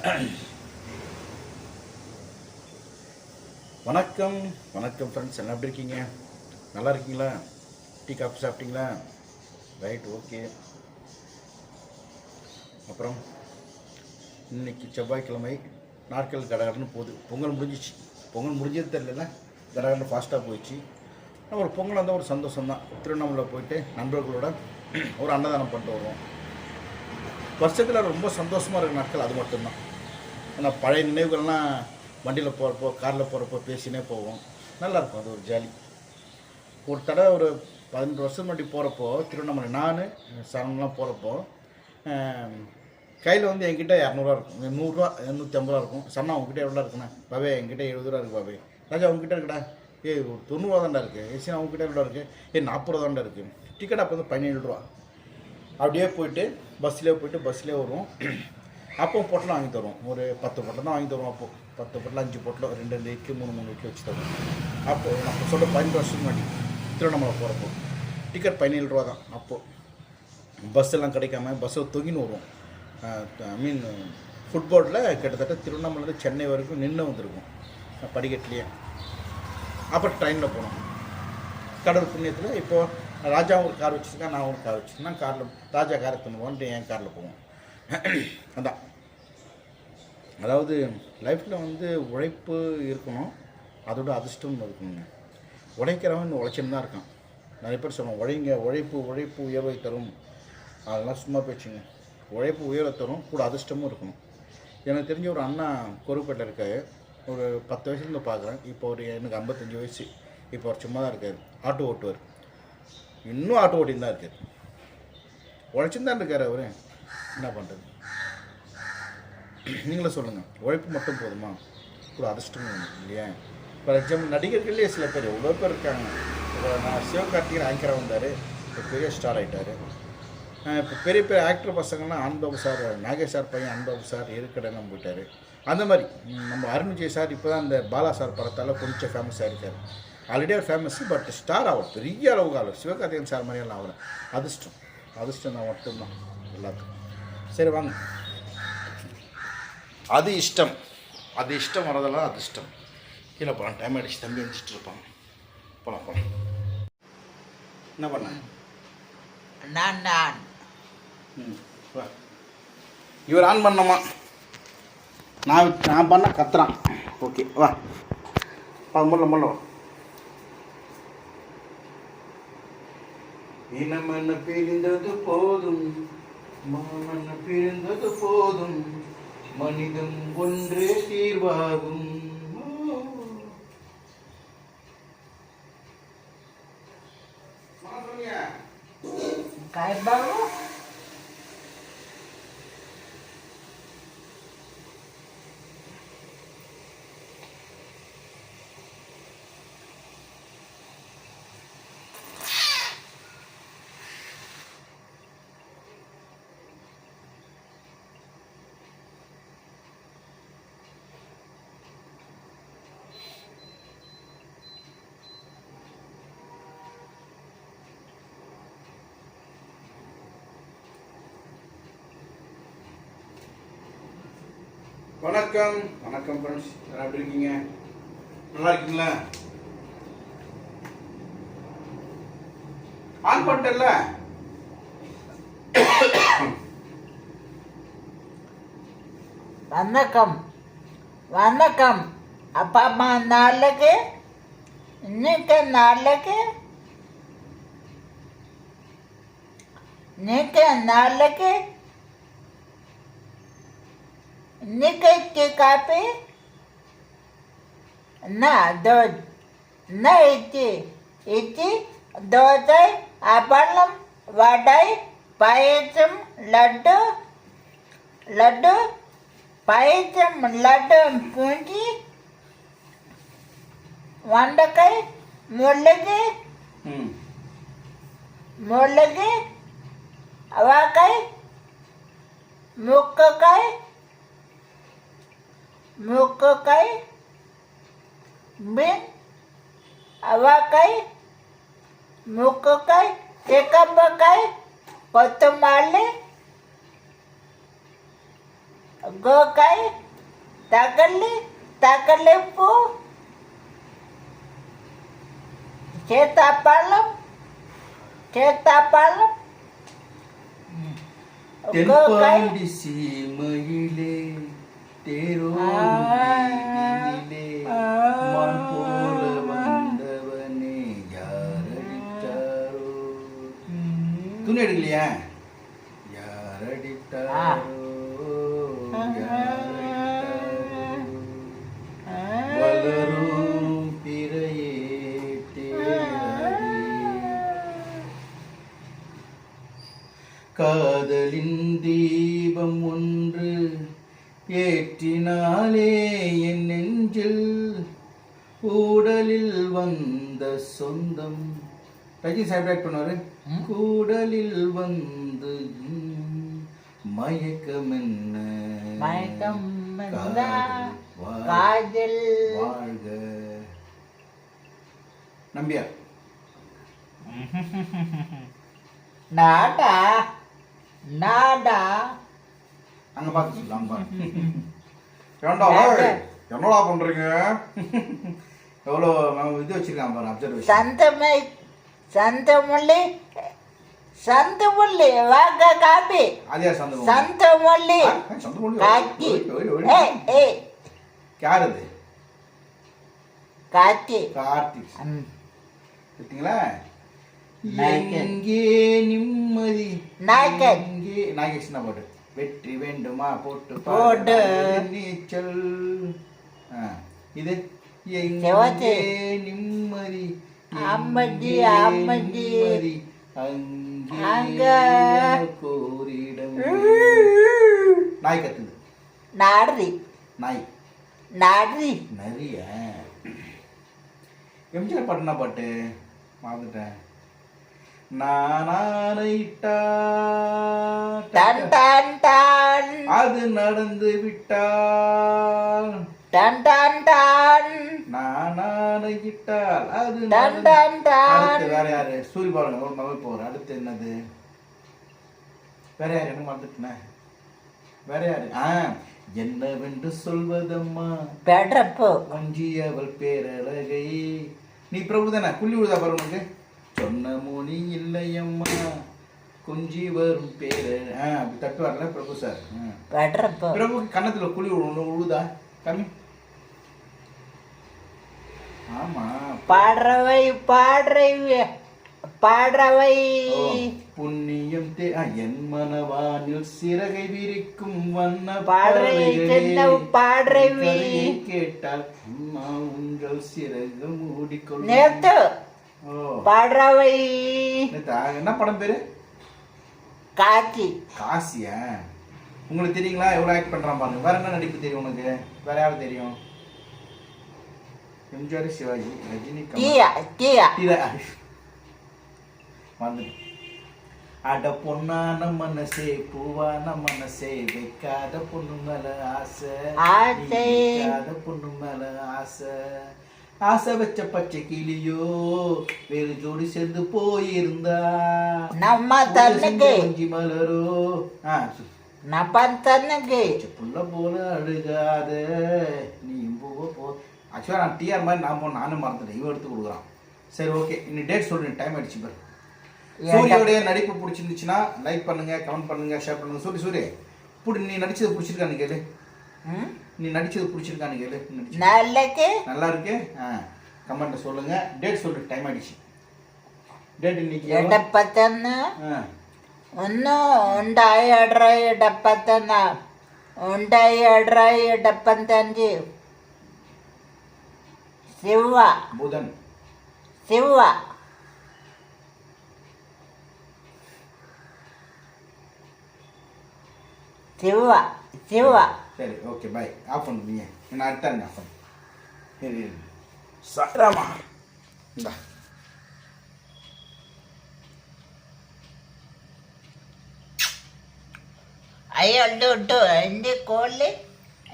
வணக்கம் வணக்கம் ஃப்ரெண்ட்ஸ் எல்லாம் எப்படி இருக்கீங்க? நல்லா இருக்கீங்களா? டீ காஃபி சாப்பிட்டீங்களா? ரைட் ஓகே அப்புறம் இன்னைக்கு செவ்வாய்க்கிழமை நாட்கள் கடகடன்னு போகுது. பொங்கல் முடிஞ்சிச்சு. பொங்கல் முடிஞ்சது தெரியல கடகடன்னு ஃபாஸ்ட்டாக போயிடுச்சு. ஒரு பொங்கல் வந்தால் ஒரு சந்தோஷம் தான் திருவண்ணாமலை போயிட்டு நண்பர்களோட ஒரு அன்னதானம் பண்ணிட்டு வருவோம். வருஷத்தில் ரொம்ப சந்தோஷமாக இருக்கிற நாட்கள் அது மட்டும்தான். ஏன்னா பழைய நினைவுகள்லாம் வண்டியில் போகிறப்போ காரில் போகிறப்போ பேசினே போவோம். நல்லாயிருக்கும் அது ஒரு ஜாலி. ஒரு தடவை ஒரு பதினெட்டு வருஷம் முன்னாடி போகிறப்போ திருவண்ணாமலை நான் சரண்லாம் போகிறப்போ கையில் வந்து என்கிட்ட இரநூறுவா இருக்கும். நூறுரூவா நூற்றி ஐம்பது ரூபா இருக்கும். சன்னா உங்ககிட்ட எவ்வளோ இருக்குண்ணா? பாவே என்கிட்ட எழுபது ரூபா இருக்குது பாவே ராஜா உங்ககிட்ட இருக்குடா. ஏய் ஒரு தொண்ணூறுவா தாண்டா இருக்குது ஏசினா அவங்ககிட்ட எவ்வளோ இருக்குது ஏ நாற்பது ரூபா தான்டா இருக்குது டிக்கெட் அப்போ வந்து பதினேழு ரூபா. அப்படியே போயிட்டு பஸ்லேயே போயிட்டு பஸ்லேயே வருவோம். அப்போ பொட்டலம் வாங்கி தருவோம். ஒரு பத்து பொட்டலம் தான் வாங்கி தருவோம் அப்போது பத்து பொட்டலம் அஞ்சு பொட்டலம் ரெண்டு ரெண்டு இட்லி மூணு மூணு இட்லி வச்சு தருவோம். அப்போது நம்ம சொல்ல பதினெட்டு வருஷத்துக்கு முன்னாடி திருவண்ணாமலை போகிறப்போ டிக்கெட் பதினேழு ரூபா தான் அப்போது பஸ் எல்லாம் கிடைக்காம பஸ்ஸில் தொங்கின்னு வருவோம். ஐ மீன் ஃபுட்போர்டில் கிட்டத்தட்ட திருவண்ணாமலேருந்து சென்னை வரைக்கும் நின்று வந்திருக்கும். படிக்கட்டுலேயே. அப்புறம் ட்ரெயினில் போனோம். கடல் புண்ணியத்தில் இப்போது ராஜா ஒரு கார் வச்சுருக்கேன் நான் ஒரு கார் வச்சுருக்கேன். காரில் ராஜா காரை தந்துவோன்ட்டு என் காரில் போவோம். அதான். அதாவது லைஃப்பில் வந்து உழைப்பு இருக்கணும் அதோட அதிர்ஷ்டம் இருக்கணுங்க. உழைக்கிறவன் உழைச்சின்னு தான் இருக்கான். நிறைய பேர் சொல்லுவோம் உழைங்க உழைப்பு உழைப்பு உயர்வை தரும். அதெல்லாம் சும்மா பேச்சுங்க. உழைப்பு உயர்வை தரும் கூட அதிர்ஷ்டமும் இருக்கணும். எனக்கு தெரிஞ்ச ஒரு அண்ணா கோருப்பேட்டில் இருக்காரு. ஒரு பத்து வயசுலேருந்து பார்க்குறேன். இப்போ ஒரு எனக்கு ஐம்பத்தஞ்சு வயசு. இப்போ அவர் சும்மா தான் இருக்கார். ஆட்டோ ஓட்டுவார். இன்னும் ஆட்டோ ஓட்டின்னு தான் இருக்கார். உழைச்சுன்னு தான் இருக்கார் அவர். என்ன பண்ணுறது நீங்களே சொல்லுங்கள் உழைப்பு மட்டும் போதுமா? ஒரு அதிர்ஷ்டம் இல்லையா? ஃபார் எக்ஸாம்பிள் நடிகர்கள்லேயே சில பேர் எவ்வளோ பேர் இருக்காங்க. இப்போ நான் சிவகார்த்திகன் ஆங்கராக வந்தார். இப்போ பெரிய ஸ்டார் ஆகிட்டார் இப்போ பெரிய பெரிய ஆக்டர் பசங்கள்லாம் அன்பாபு சார் நாகேஷ் சார் பையன் அன்பாபு சார் இருக்கடலாம் போயிட்டார். அந்த மாதிரி நம்ம அருண் விஜய் சார் இப்போ தான் இந்த பாலா சார் படத்தால் கொஞ்சம் ஃபேமஸ் ஆகிருக்காரு ஆல்ரெடி ஃபேமஸ் பட் ஸ்டார் ஆகும் பெரிய அளவுக்கு ஆகும் சிவகார்த்திகேயன் சார் மாதிரியெல்லாம் ஆகல. அதிர்ஷ்டம். அதிர்ஷ்டம் தான் மட்டும்தான். எல்லாத்துக்கும். சரி வாங்க. அது இஷ்டம். அது இஷ்டம் வரதெல்லாம் அதிர்ஷ்டம் கீழே போகலாம் டைம் ஆகிடுச்சு தம்பி எழுந்திரிச்சிட்டு இருப்பாங்க போகலாம் போகலாம் என்ன பண்ண? நான் நான். ம் வா. இவர் ஆன் பண்ணமா நான் நான் பண்ண கத்துறான். ஓகே வா. வா முல்ல முல்ல வா இனமன பிரிந்தது போதும்? மாமன பிரிந்தது போதும்? மனிதம் ஒன்றே தீர்வாகும் Bye, bye. வணக்கம். வணக்கம் ஃப்ரெண்ட்ஸ் நல்லா எப்படி இருக்கீங்க? நல்லா இருக்கீங்களா? ஆன் பண்ணிட்டேன்ல வணக்கம். வணக்கம். அப்பா அம்மா நாளைக்கு? இன்னைக்கு நாளைக்கு? இன்னைக்கு நாளைக்கு? निकैत्य कापे ना द न येते येते దోసై అపన్నం వడై పాయసం లడ్డు లడ్డు పాయసం లడ్డు పుంజి వండకాయ ముళ్ళగి ముళ్ళగి అవాకాయ ముక్కకాయ मुककई बिन अवाकई मुककई एकबकई कोतमाले गोकई तकली तकलिंपु చేతాపాలం చేతాపాలం తెల్పాండి సీమయిలే வீதியிலே மான் போல வந்தவனே யாரடித்தாரோ? துணி எடுக்கலையா? வளரும் பிறையே தேடி ஏற்றினாலே என் நெஞ்சில் கூடலில் வந்த சொந்தம். ரஜினி சாஹிப் ஆக்ட் பண்ணுவாரு. கூடலில் வந்து மயக்கம் என்ன? மயக்கம்? காதல் வாழ்க. நம்பியார் நாடா நாடா. அங்க பார்த்து சொல்லலாம் பாரு. என்னடா பண்றீங்க? எவ்வளோ இது வச்சிருக்கான் பாரு அப்சர்வேஷன் சந்தமை சந்தமுள்ளி சந்தமுள்ளி வாங்க காபி. ஆதியா சந்து சந்தமுள்ளி காக்கி. ஏய் யார் அது? காக்கி கார்த்திக். பார்த்தீங்களா. எங்கே நிம்மதி? நாயகன். எங்கே? நாயகன் போட்டு. வெற்றி வேண்டுமா? போட்டு போடு. பாரு நீச்சல் இது எங்கே. நிம்மதி? அம்மதி, அம்மதி. கோரிடம் நாய் கத்துது. நாடி நாய். நாடி நிறைய. எம்ஜிஆர் பாட்டு என்ன பாட்டு? மறந்துட்டேன் நானானைட்டா டன் டன் டன் அது நடந்து விட்டால் டன் டன் டன். நானானையிட்டால் அது டன் வேற யாரு? சூரிய பாருங்க ஒரு மகள் போற அடுத்து என்னது? வேற யாரு? என்ன? மறந்துட்டேன் வேற யாரு? ஆ என்னவென்று சொல்வதம்மா? பெடப்பு வஞ்சி அவள் பேரழகை. நீ பிரபு தானே? பாரு உனக்கு. சொன்ன மொழி இல்லையம்மா. குஞ்சி வரும் பேர. அப்படி தட்டுவார்ல பிரபு சார் ஆ. பெடப்பு பிரபுக்கு கன்னத்துல குழி விழு விழுதா கம்மி ஆமா. பாடுறவை பாடுறவை. பாடுறவை புண்ணியம் தே என் மனவானில் சிறகை விரிக்கும் வண்ண பாடுறவி. கதையை கேட்டால் அம்மா உங்கள் சிறகு மூடிக்கொள்ளும் நேத்தா, என்ன படம் பேரு? காக்கி காசியா உங்களுக்கு தெரியுங்களா? எவ்வளோ ஆக்ட் பண்றான் பாருங்க. வேற என்ன நடிப்பு தெரியும் உனக்கு? வேற யாரு தெரியும்? எம்ஜிஆர் சிவாஜி ரஜினி வந்து அட பொண்ணான மனசே பூவான மனசே வைக்காத பொண்ணு மேல ஆசை. பொண்ணு மேல ஆசை. ஆசை வச்ச பச்சை கிளியோ வேறு ஜோடி சேர்ந்து போயிருந்தா. நம்ம தன்னுக்கு வஞ்சி மலரோ. நம்ம தன்னுக்கு புள்ள போல அழுகாத. நீ பூவ போ ஆக்சுவலாக நான் டிஆர் மாதிரி நான் போன நானும் மறந்துட்டேன். இவன் எடுத்து கொடுக்குறான். சரி ஓகே இன்னி டேட் சொல்றேன். டைம் ஆயிடுச்சு பாரு. சூரியோடைய நடிப்பு பிடிச்சிருந்துச்சுன்னா லைக் பண்ணுங்க கமெண்ட் பண்ணுங்க ஷேர் பண்ணுங்க. சூரி சூரி. இப்படி நீ நடிச்சது பிடிச்சிருக்கான்னு கேளு. ம்? நீ நடிச்சது பிடிச்சிருக்கான்னு கேளு. நல்லா இருக்கு நல்லா இருக்கு ஆ கமெண்ட்டில் சொல்லுங்க. டேட் சொல்ற டைம் ஆயிடுச்சு. டேட் இன்னைக்கு இடப்பத்தன்னு ஒன்று உண்டாயிடுற இடப்பத்தனா உண்டாயிடுற இடப்பத்தஞ்சு சிவா புதன். செவ்வா. செவ்வா. செவ்வா. சரி ஓகே பாய் ஆஃப் பண்ணுவீங்க நான் அடுத்தாங்க ஆஃப் பண்ணு சரி சாராமா இந்தா അയ്യോ ഉണ്ട് ഉണ്ട് എന്റെ കോളിൽ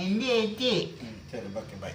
എന്റെ എത്തി ശരി ഓക്കെ ബൈ